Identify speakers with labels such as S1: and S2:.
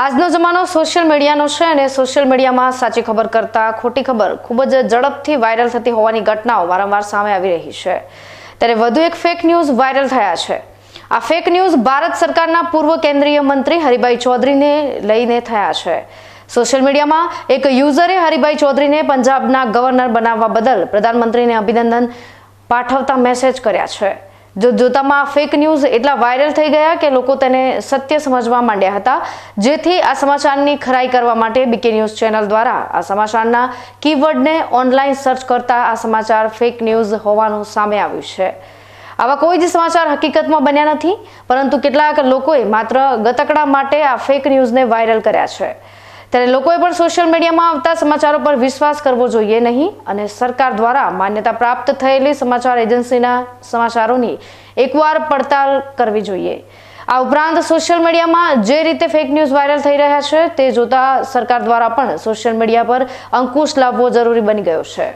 S1: આજનો જમાનો સોશિયલ મીડિયાનો છે અને સોશિયલ મીડિયામાં સાચી ખબર કરતાં ખોટી ખબર ખૂબ જ ઝડપથી વાયરલ થતી હોવાની ઘટનાઓ વારંવાર સામે આવી રહી છે. ત્યારે વધુ એક ફેક ન્યૂઝ વાયરલ થયા છે. આ ફેક ન્યૂઝ ભારત સરકારના પૂર્વ કેન્દ્રીય મંત્રી હરિભાઈ ચૌધરીને લઈને થયા છે. સોશિયલ મીડિયામાં એક યુઝરે હરિભાઈ ચૌધરીને પંજાબના ગવર્નર બનાવવા બદલ પ્રધાનમંત્રીને અભિનંદન પાઠવતા મેસેજ કર્યા છે. જો જોતામાં ફેક ન્યૂઝ એટલા વાયરલ થઈ ગયા કે લોકો તેને સત્ય સમજવા માંડ્યા હતા. જેથી આ સમાચારની ખરાઈ કરવા માટે બીકે ન્યૂઝ ચેનલ દ્વારા આ સમાચારના કીવર્ડને ઓનલાઈન સર્ચ કરતા આ સમાચાર ફેક ન્યૂઝ હોવાનું સામે આવ્યું છે. આવા કોઈ જ સમાચાર હકીકતમાં બન્યા નથી, પરંતુ કેટલાક લોકોએ માત્ર ગતકડા માટે આ ફેક ન્યૂઝને વાયરલ કર્યા છે. ત્યારે લોકોએ પણ સોશિયલ મીડિયામાં આવતા સમાચારો પર વિશ્વાસ કરવો જોઈએ નહીં અને સરકાર દ્વારા માન્યતા પ્રાપ્ત થયેલી સમાચાર એજન્સીના સમાચારોની એકવાર પડતાલ કરવી જોઈએ. આ ઉપરાંત સોશિયલ મીડિયામાં જે રીતે ફેક ન્યૂઝ વાયરલ થઈ રહ્યા છે તે જોતા સરકાર દ્વારા પણ સોશિયલ મીડિયા પર અંકુશ લાવવો જરૂરી બની ગયો છે.